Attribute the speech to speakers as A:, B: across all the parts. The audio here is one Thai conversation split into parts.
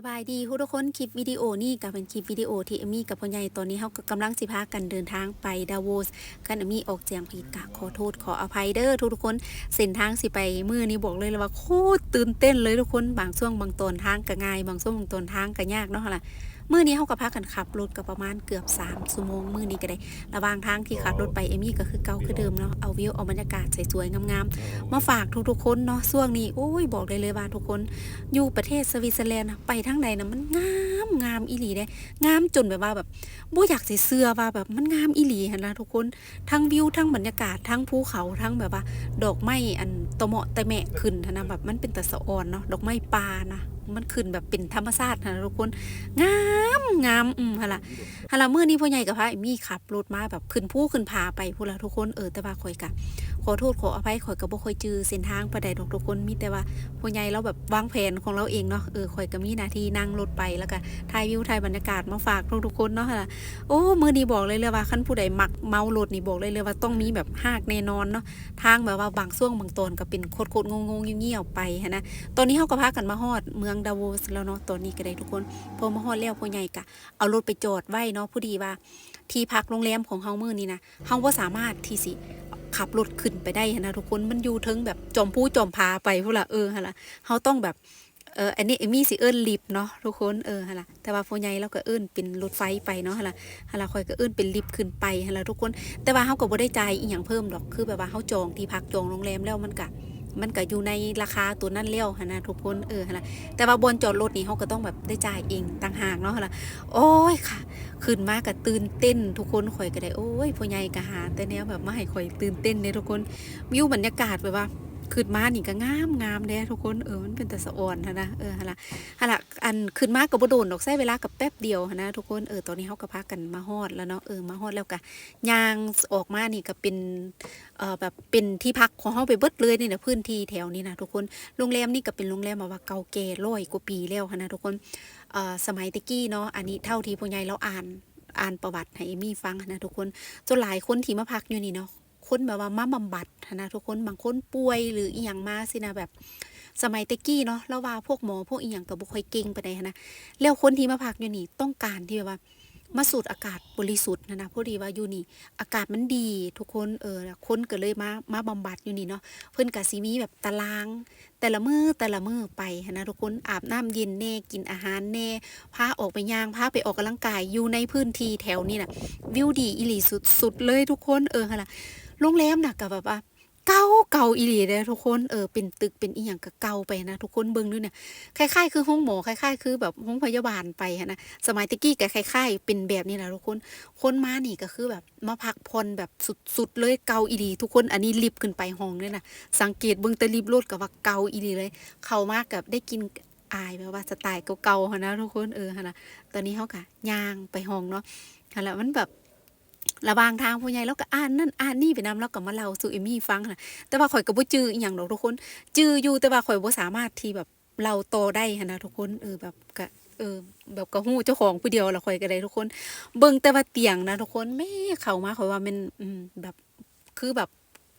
A: สบายดีทุกคนคลิปวิดีโอนี่ก็เป็นคลิปวิดีโอที่เอมี่กับพ่อใหญ่ตอนนี้เขากำลังสิพากันเดินทางไปดาโวสกันเอมี่ออกเจียงผิดกะขอโทษขออภัยเด้อทุกคนเส้นทางสิไปมือนี้บอกเลยเลยว่าโคตรตื่นเต้นเลยทุกคนบางช่วงบางตอนทางก็ง่าย บางช่วงบางตอนทางก็ยากเนาะล่ะ มื่อนี้เขาก็พากันขับรถก็ประมาณเกือบ3ชั่วโมงมื่อนี้ก็ได้ ระหว่างทางที่ขับรถไปเอมมี่ก็คือเก่าคือเดิมเนาะเอาวิวเอาบรรยากาศสวยๆงามๆมาฝากทุกๆคนเนาะช่วงนี้โอ้ยบอกเลยเลยว่าทุกคนอยู่ประเทศสวิตเซอร์แลนด์นะไปทั้งใดนะมันงามงามอีหลีเด้งามจนแบบว่าแบบบ่อยากใส่เสื้อว่าแบบมันงามอีหลีหันนะทุกคนทั้งวิวทั้งบรรยากาศทั้งภูเขาทั้งแบบว่า ดอกไม้อันตะเหมาะตะแมะขึ้นหั้นนะแบบมันเป็นตะสะออนเนาะดอกไม้ป่านะ มันขึ้นแบบเป็นธรรมชาตินะทุกคนงามงามอืมฮะล่ะฮะล่ะเมื่อนี้พ่อใหญ่กับพระเอมีขับรถมาแบบขึ้นผู้ขึ้นพาไปพูดละทุกคนเออแต่ว่าคอยกะ ขอโทษขออภัยข่อยก็บ่ค่อยจือเส้นทางปานใดดอกทุกคนมีแต่ว่าพ่อใหญ่เราแบบวางแผนของเราเองเนาะเออข่อยก็มีหน้าที่นั่งรถไปแล้วก็ถ่ายวิวถ่ายบรรยากาศมาฝากทุกๆคนเนาะค่ะโอ้มือนี้บอกเลยเลยว่าคันผู้ใดมักเมารถนี่บอกเลยเลยว่าต้องมีแบบหากแน่นอนเนาะทางแบบว่าบางช่วงบางตอนก็เป็นโคตรๆงงๆเงียบๆไปหั้นะตอนนี้เฮาก็พากันมาฮอดเมืองดาวสแล้วเนาะตอนนี้ก็ได้ทุกคนพอมาฮอดแล้วพ่อใหญ่ก็เอารถไปจอดไว้เนาะผู้ดีว่าที่พักโรงแรมของเฮามือนี้นะเฮาบ่สามารถที่สิ ขับรถขึ้นไปได้นะทุกคนมันอยู่ถึงแบบจอมผู้จอมพาไปพุ่ละเออฮะล่ะเขาต้องแบบเอออันนี้เอมี่สิเอิ้นลิฟต์เนาะทุกคนเออฮะล่ะแต่ว่าพ่อใหญ่เราก็เอิ้นเป็นรถไฟไปเนาะฮะล่ะฮะล่ะคอยก็เอิ้นเป็นลิฟต์ขึ้นไปฮะล่ะทุกคน แต่ว่าเขาก็บ่ได้จ่ายอีหยังเพิ่มดอกคือแบบว่าเขาจองที่พักจองโรงแรมแล้วมันก็ มันก็อยู่ในราคาตัวนั่นเล้วนะทุกคนเออฮะแต่ว่าบนจอดรถนี่เขาก็ต้องแบบได้จ่ายเองต่างหากเนาะฮะโอ้ยค่ะขึ้นมาก็ตื่นเต้น ทุกคนข่อยก็ได้โอ้ยพ่อใหญ่ก็หาแต่เนี้ยแบบไม่ให้ข่อยตื่นเต้นเนี่ยทุกคนวิวบรรยากาศแบบว่า ขึ้นมานี่ก็งามงามเด้ทุกคนเออมันเป็นแต่สะอ่อนนะเออฮะละฮะละอันขึ้นมาก็บ่โดนดอกใช้เวลากับแป๊บเดียวนะทุกคนเออตอนนี้เฮาก็พากันมาฮอดแล้วเนาะเออมาฮอดแล้วก็ยางออกมานี่ก็เป็นเอ่อแบบเป็นที่พักของเฮาไปเบิดเลยนี่นะพื้นที่แถวนี้นะทุกคนโรงแรมนี่ก็เป็นโรงแรมแบบว่าเก่าแก่ร้อยกว่าปีแล้วนะทุกคนเออสมัยตะกี้เนาะอันนี้เท่าที่พ่อใหญ่เราอ่านอ่านประวัติให้เอมี่ฟังนนะทุกคนจนหลายคนที่มาพักอยู่นี่เนาะ คนแบบว่ามาบำบัดนะทุกคนบางคนป่วยหรืออีหยังมาสินะแบบสมัยตะกี้เนาะแล้วว่าพวกหมอพวกอีหยังก็บ่ค่อยเก่งไปานใดหั้นนะแล้วคนที่มาพักอยู่นี่ต้องการที่แบบว่ามาสูดอากาศบริสุทธิ์นะนะพอดีว่าอยู่นี่ อากาศมันดี ทุกคนเออคนก็เลยมามาบำบัดอยู่นี่เนาะเพิ่อนก็สิมีแบบตาราง แต่ละมือแต่ละมือไปนะทุกคนอาบน้ำเย็นแน่กินอาหารแน่พาออกไปย่างพาไปออกกำลังกายอยู่ในพื้นที่แถวนี้น่ะวิวดีอีหลีสุดๆเลยทุกคนเออหั่นล่ะ โรงแรมน่ะก็แบบว่าเก่าเก่าอีหลีเลยทุกคนเออเป็นตึกเป็นอีหยังก็เก่าไปนะทุกคนเบิ่งดูเนี่ยคล้ายๆคือห้องหมอคล้ายๆคือแบบห้องพยาบาลไปนะสมัยตะกี้ก็คล้ายๆ เป็นแบบนี้แหละทุกคนคนมานี่ก็คือแบบมาพักผ่อนแบบสุดๆเลยเก่าอีหลีทุกคนอันนี้ลิฟต์ขึ้นไปห้องเลยนะสังเกตเบิ่งแต่ลิฟต์รถก็ว่าเก่าอีหลีเลย เข้ามากับได้กินอายแบบว่าสไตล์เก่าๆนะทุกคนเออนะตอนนี้เฮาก็ย่างไปห้องเนาะหั่นละมันแบบ ระวางทางผู้ใหญ่แล้วก็อ่านนั่นอ่านนี่ไปนำแล้วก็มาเล่าสู่เอมี่ฟังนะแต่ว่าข่อยก็บ่จื้ออีหยังดอกทุกคน จื้ออยู่แต่ว่าข่อยบ่สามารถที่แบบเล่าต่อได้หนะทุกคนเออแบบก็เออแบบก็ฮู้เจ้าของผู้เดียวละข่อยก็ได้ทุกคน เบิ่งแต่ว่าเตียงนะทุกคนแม่เข้ามาข่อยว่ามันอืมแบบคือแบบ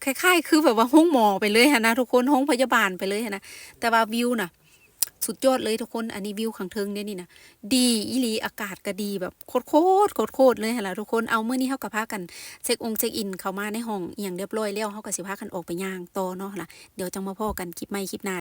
A: คล้ายๆ คือแบบว่าห้องหมอไปเลยหันะทุกคนห้องพยาบาลไปเลยหันนะแต่ว่าวิวน่ะ สุดยอดเลยทุกคนอันนี้วิวขังเทิงเนี่ยนี่นะดีอีหลีอากาศก็ดีแบบโคตรโคตรโคตรโคตรเลยหั่นล่ะทุกคนเอาเมื่อนี้เฮากับพากันเช็คองค์เช็คอินเข้ามาในห้องอย่างเรียบร้อยแล้วเฮากับสิพากันออกไปย่างต่อเนาะล่ะเดี๋ยวจังมาพ่อกันคลิปไม่คลิปหน้า